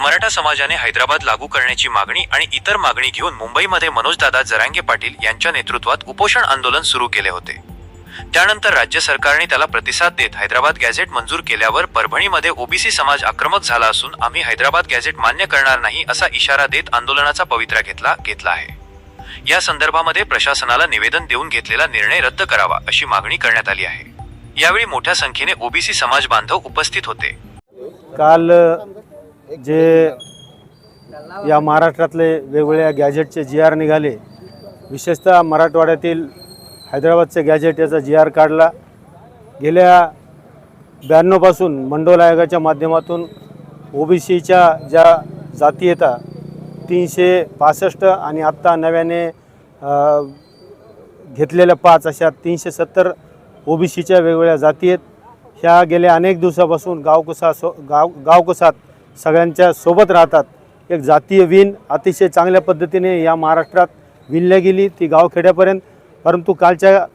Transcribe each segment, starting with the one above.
मराठा समाजाने हैदराबाद लागू करण्याची मागणी आणि इतर मागणी घेऊन मुंबईमध्ये मनोजदादा जरांगे पाटील यांच्या नेतृत्वात उपोषण आंदोलन सुरू केले होते. त्यानंतर राज्य सरकारने त्याला प्रतिसाद देत हैदराबाद गॅझेट मंजूर केल्यावर परभणीमध्ये ओबीसी समाज आक्रमक झाला असून आम्ही हैदराबाद गॅझेट मान्य करणार नाही असा इशारा देत आंदोलनाचा पवित्रा घेतला घेतला आहे. या संदर्भामध्ये प्रशासनाला निवेदन देऊन घेतलेला निर्णय रद्द करावा अशी मागणी करण्यात आली आहे. यावेळी मोठ्या संख्येने ओबीसी समाज बांधव उपस्थित होते. काल जे या महाराष्ट्रातले वेगवेगळ्या गॅजेटचे जी आर निघाले. विशेषतः मराठवाड्यातील हैदराबादचे गॅजेट याचा जी आर काढला. गेल्या ब्याण्णवपासून मंडोल आयोगाच्या माध्यमातून ओबीसीच्या ज्या जाती येतात तीनशे पासष्ट आणि आत्ता नव्याने घेतलेल्या पाच अशा तीनशे सत्तर ओबीसीच्या वेगवेगळ्या जाती आहेत. ह्या गेल्या अनेक दिवसापासून गावकुसा सो गाव गावकुसात सगळ्यांच्या सोबत राहतात. एक जातीय विण अतिशय चांगल्या पद्धतीने या महाराष्ट्रात विणल्या गेली ती गावखेड्यापर्यंत. परंतु कालच्या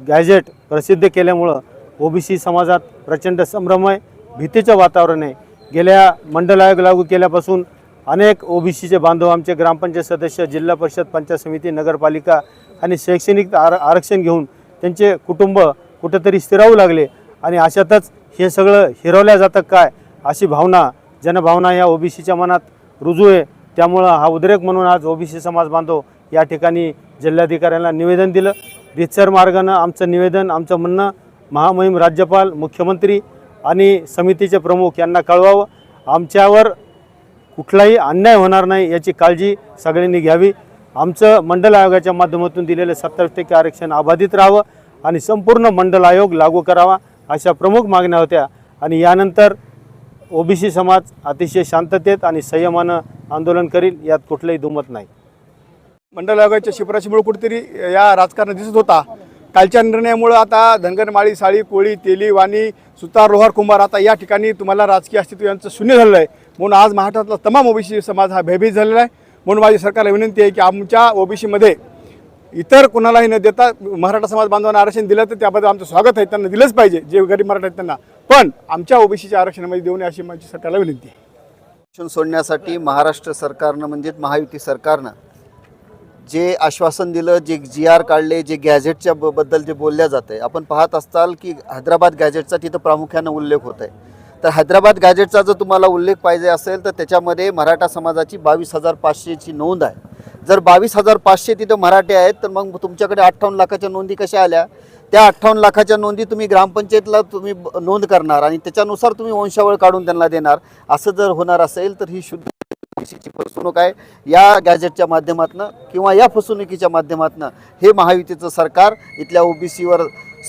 गॅजेट प्रसिद्ध केल्यामुळं ओबीसी समाजात प्रचंड संभ्रम आहे भीतीचं वातावरण आहे. गेल्या मंडल आयोग लागू केल्यापासून अनेक ओबीसीचे बांधव आमचे ग्रामपंचायत सदस्य जिल्हा परिषद पंचायत समिती नगरपालिका आणि शैक्षणिक आर आरक्षण घेऊन त्यांचे कुटुंब कुठंतरी स्थिरावू लागले. आणि अशातच हे सगळं हिरवल्या जातं काय अशी भावना जनभावना या ओबीसीच्या मनात रुजू आहे. त्यामुळं हा उद्रेक म्हणून आज ओबीसी समाज बांधव या ठिकाणी जिल्हाधिकाऱ्यांना निवेदन दिलं. रितसर मार्गानं आमचं निवेदन आमचं म्हणणं महामहिम राज्यपाल मुख्यमंत्री आणि समितीचे प्रमुख यांना कळवावं. आमच्यावर कुठलाही अन्याय होणार नाही याची काळजी सगळ्यांनी घ्यावी. आमचं मंडल आयोगाच्या माध्यमातून दिलेलं सत्तावीस टक्के आरक्षण अबाधित राहावं आणि संपूर्ण मंडल आयोग लागू करावा अशा प्रमुख मागण्या होत्या. आणि यानंतर ओबीसी समाज अतिशय शांततेत आणि संयमानं आंदोलन करील यात कुठलंही दुमत नाही. मंडल आयोगाच्या शिफारशीमुळे कुठेतरी या राजकारण दिसत होता. कालच्या निर्णयामुळं आता धनगर माळी साळी कोळी तेली वाणी सुतार लोहार कुंभार आता या ठिकाणी तुम्हाला राजकीय अस्तित्व यांचं शून्य झालेलं आहे. म्हणून आज महाराष्ट्रातला तमाम ओबीसी समाज हा भयभीत झालेला आहे. म्हणून माझी सरकारला विनंती आहे की आमच्या ओबीसीमध्ये इतर कुणालाही न देता मराठा समाज बांधवांना आरक्षण दिलं तर त्याबद्दल आमचं स्वागत आहे. त्यांना दिलंच पाहिजे. जे गरीब मराठा आहेत त्यांना. पण आमच्या ओबीसीच्या आरक्षणामध्ये देऊ नये अशी माझी सरकारला विनंती आहे. आरक्षण सोडण्यासाठी महाराष्ट्र सरकारनं म्हणजेच महायुती सरकारनं जे आश्वासन दिलं जे जी आर काढले जे गॅझेटच्या ब- बद्दल जे बोलल्या जात आहे आपण पाहत असताल की हैदराबाद गॅझेटचा तिथं प्रामुख्यानं उल्लेख होत आहे तर हैदराबाद गॅझेटचा जर तुम्हाला उल्लेख पाहिजे असेल तर त्याच्यामध्ये मराठा समाजाची बावीस हजार पाचशेची नोंद आहे. जर बावीस हजार पाचशे तिथं मराठे आहेत तर मग तुमच्याकडे अठ्ठावन्न लाखाच्या नोंदी कशा आल्या? त्या अठ्ठावन्न लाखाच्या नोंदी तुम्ही ग्रामपंचायतला तुम्ही ब- नोंद करणार आणि त्याच्यानुसार तुम्ही वंशावळ काढून त्यांना देणार. असं जर होणार असेल तर ही शुद्ध ओबीसीची फसवणूक आहे. या गॅजेटच्या माध्यमातून किंवा या फसवणुकीच्या माध्यमातून हे महायुतीचं सरकार इथल्या ओबीसीवर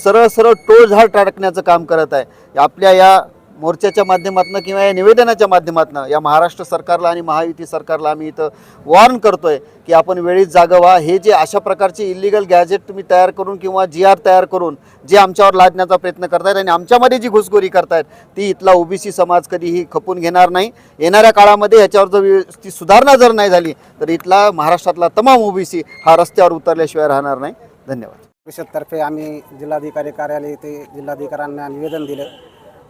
सरळ सरळ टोळझाळ टाकण्याचं काम करत आहे. आपल्या या मोर्चाच्या माध्यमातून किंवा या निवेदनाच्या माध्यमातून या महाराष्ट्र सरकारला आणि महायुती सरकारला आम्ही इथं वॉर्न करतोय की आपण वेळीच जागा व्हा. हे जे अशा प्रकारचे इलिगल गॅजेट तुम्ही तयार करून किंवा जी आर तयार करून जे आमच्यावर लादण्याचा प्रयत्न करतायत आणि आमच्यामध्ये जी घुसखोरी करतायत ती इथला ओबीसी समाज कधीही खपून घेणार नाही. येणाऱ्या काळामध्ये ह्याच्यावर जर ती सुधारणा जर नाही झाली तर इथला महाराष्ट्रातला तमाम ओबीसी हा रस्त्यावर उतरल्याशिवाय राहणार नाही. धन्यवाद. परिषदतर्फे आम्ही जिल्हाधिकारी कार्यालय येथे जिल्हाधिकाऱ्यांना निवेदन दिलं.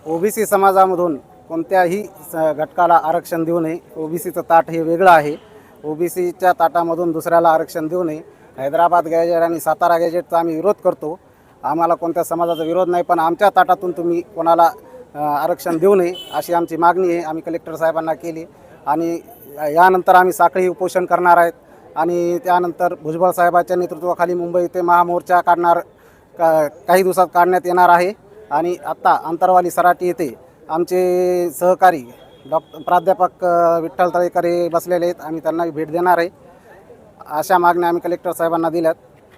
ओबीसी समाजामधून कोणत्याही स- घटकाला आरक्षण देऊ नये. ओबीसीचं ताट हे वेगळं आहे. ओबीसीच्या ताटामधून दुसऱ्याला आरक्षण देऊ नये. हैदराबाद गॅजेट आणि सातारा गॅजेटचा आम्ही विरोध करतो. आम्हाला कोणत्या समाजाचा विरोध नाही पण आमच्या ताटातून तुम्ही कोणाला आरक्षण देऊ नये अशी आमची मागणी आहे. आम्ही कलेक्टर साहेबांना केली. आणि यानंतर आम्ही साखळी उपोषण करणार आहेत. आणि त्यानंतर भुजबळ साहेबांच्या नेतृत्वाखाली मुंबई ते महामोर्चा काढणार का काही दिवसात काढण्यात येणार आहे. आणि आत्ता अंतरवाली सराटी येथे आमचे सहकारी डॉक्टर प्राध्यापक विठ्ठल तळेकर हे बसलेले आहेत. आम्ही त्यांना भेट देणार आहे. अशा मागण्या आम्ही कलेक्टर साहेबांना दिल्यात.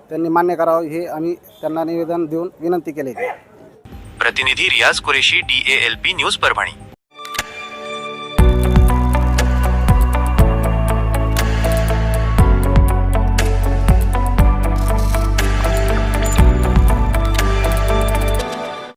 त्यांनी मान्य करावं. हे आम्ही त्यांना निवेदन देऊन विनंती केली प्रतिनिधी Riyaz Qureshi D A L P news Parbhani.